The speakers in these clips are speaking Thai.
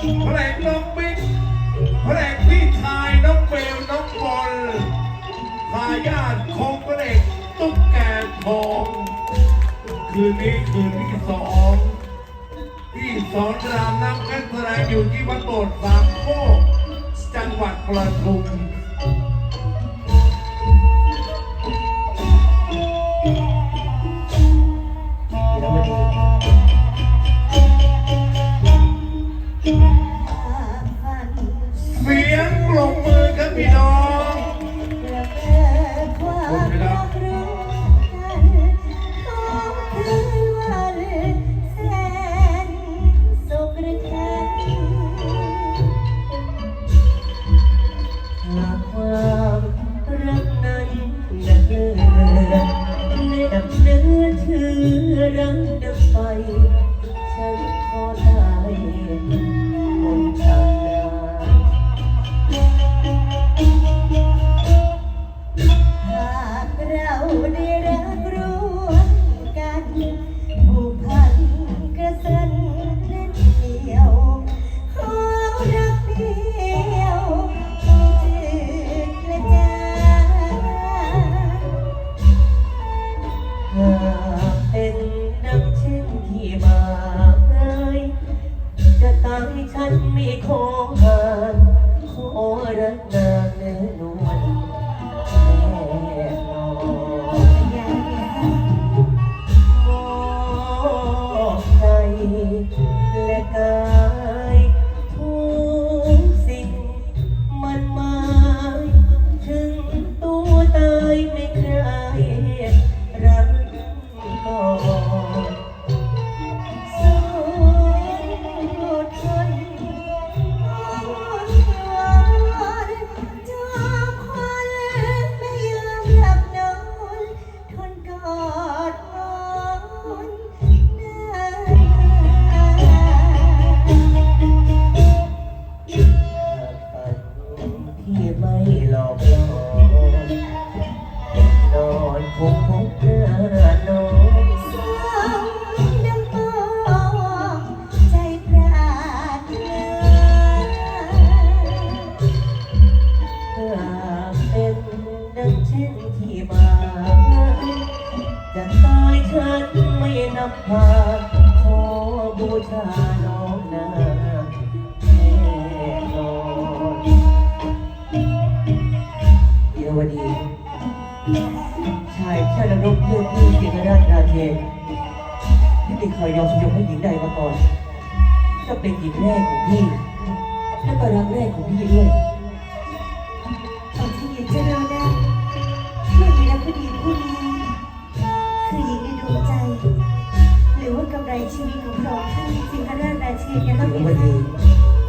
พระเอกน้องบิ๊กพระเอกพี่ชายน้องเบลน้องบอลทายาทของพระเอกตุ๊กแกทอง คืนนี้คืนที่สองที่สอนรามนำกันแสดงอยู่ที่วัดโบสถ์สางโคกจังหวัดประทุม ให้ฉันไม่ขอ จะตายฉันไม่นับพาขอบูชาน้องนาแน่นอนอีรวดี ชายชาละนกเพื่อพี่สิงห์ราชราเทนที่ไม่เคยยอมสยบให้หญิงใดมาก่อนก็เป็นหญิงแรกของพี่ และก็รักแรกของพี่ด้วย เชนยังหต้องญิเป็งนวใครดี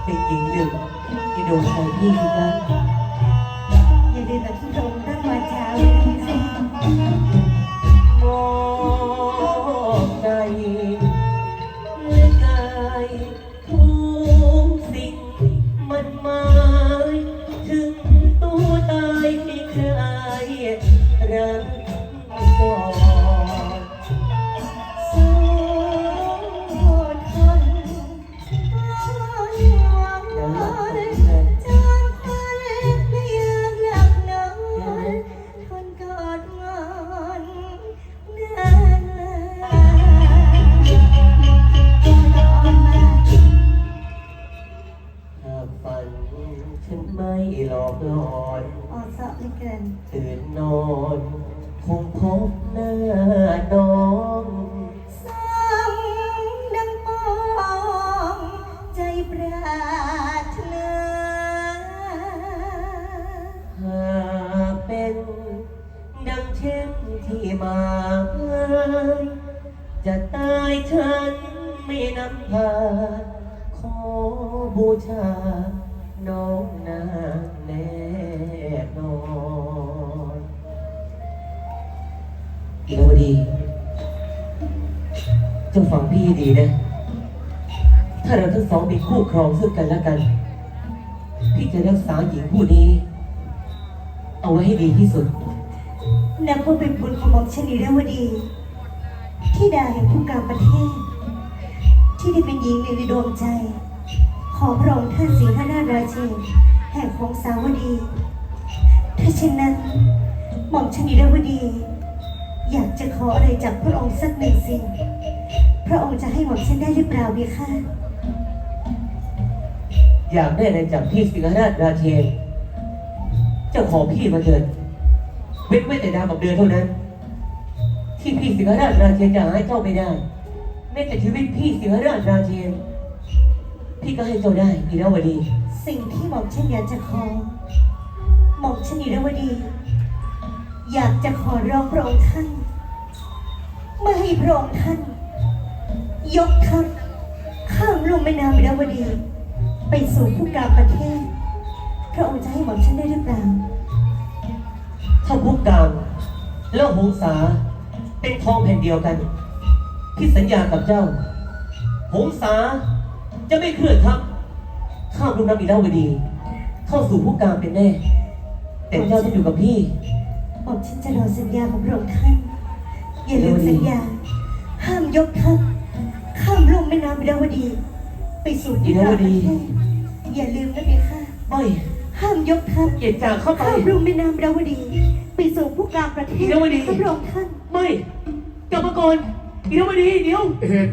เป็นหญิงหนึ่งที่โดนใจพี่ทุกนั้น ฉันไม่หลอกหลอนอ่อนเสาะเหลือเกิน ตื่นนอนคงพบหน้าน้องสองดังปองใจปรารถนาหากเป็นดังเช่นที่หมายจะตายฉันไม่นำพาขอบูชา น้องนางแน่นอนอีโนดีเจ้าฟังพี่ดีนะ ถ้าเราทั้งสองเป็นคู่ครองซึ่งกันและกัน พี่จะรักษาหญิงผู้นี้ เอาไว้ให้ดีที่สุด นับว่าเป็นบุญของหม่อมชนีรวดี ที่ดาแห่งผู้การประเทศ ที่ได้เป็นหญิงในดวงใจ ขอพระองค์ท่านสิงหนาถราชินแห่งของสาวดี ถ้าเช่นนั้น หม่อมชนิรวดี อยากจะขออะไรจากพระองค์สักหนึ่งสิ่ง พระองค์จะให้หม่อมฉันได้หรือเปล่าเบียค่ะอยากได้อะไรจากพี่สิงหราราเชนเจ้าขอพี่มาเถิดเว้นไว้แต่ดาวกับเดือนเท่านั้น ที่พี่สิงหราชราเชนจะให้เจ้าไม่ได้แม้แต่ชีวิตพี่สิงหราชราเชน พี่ก็ให้เจ้าได้อีราวดี สิ่งที่หม่อมฉันอยากจะขอหม่อมฉันนิรวดี อยากจะขอร้องพระองค์ท่านไม่ให้พระองค์ท่าน ยกทัพข้ามลุ่มแม่น้ำนิรวดี ไปสู่ผู้กลางประเทศ พระองค์จะให้หม่อมฉันได้หรือเปล่าถ้าพุกกลางแล้วหงสาเป็นทองแผ่นเดียวกันพี่สัญญากับเจ้า หงสา จะไม่เคลื่อนทัพข้ามลุ่มน้ำอีราวดี เข้าสู่พุกกลางเป็นแน่ แต่เจ้าจะอยู่กับพี่หม่อมฉันจะรอสัญญาของพระองค์ท่านอย่าลืมสัญญา ห้ามยกทัพข้ามลุ่มแม่น้ำนิรวดี ไปสู่ผู้กลางประเทศอย่าลืมนะเบียค่ะไม่ห้ามยกทัพเกียรติจากเข้าไปข้ามรุ่มแม่น้ำราวดี ไปสู่ผู้กลางประเทศราวดีพระองค์ท่าน ไม่กลับมาก่อนอีราวดีเดี๋ยว เหตุ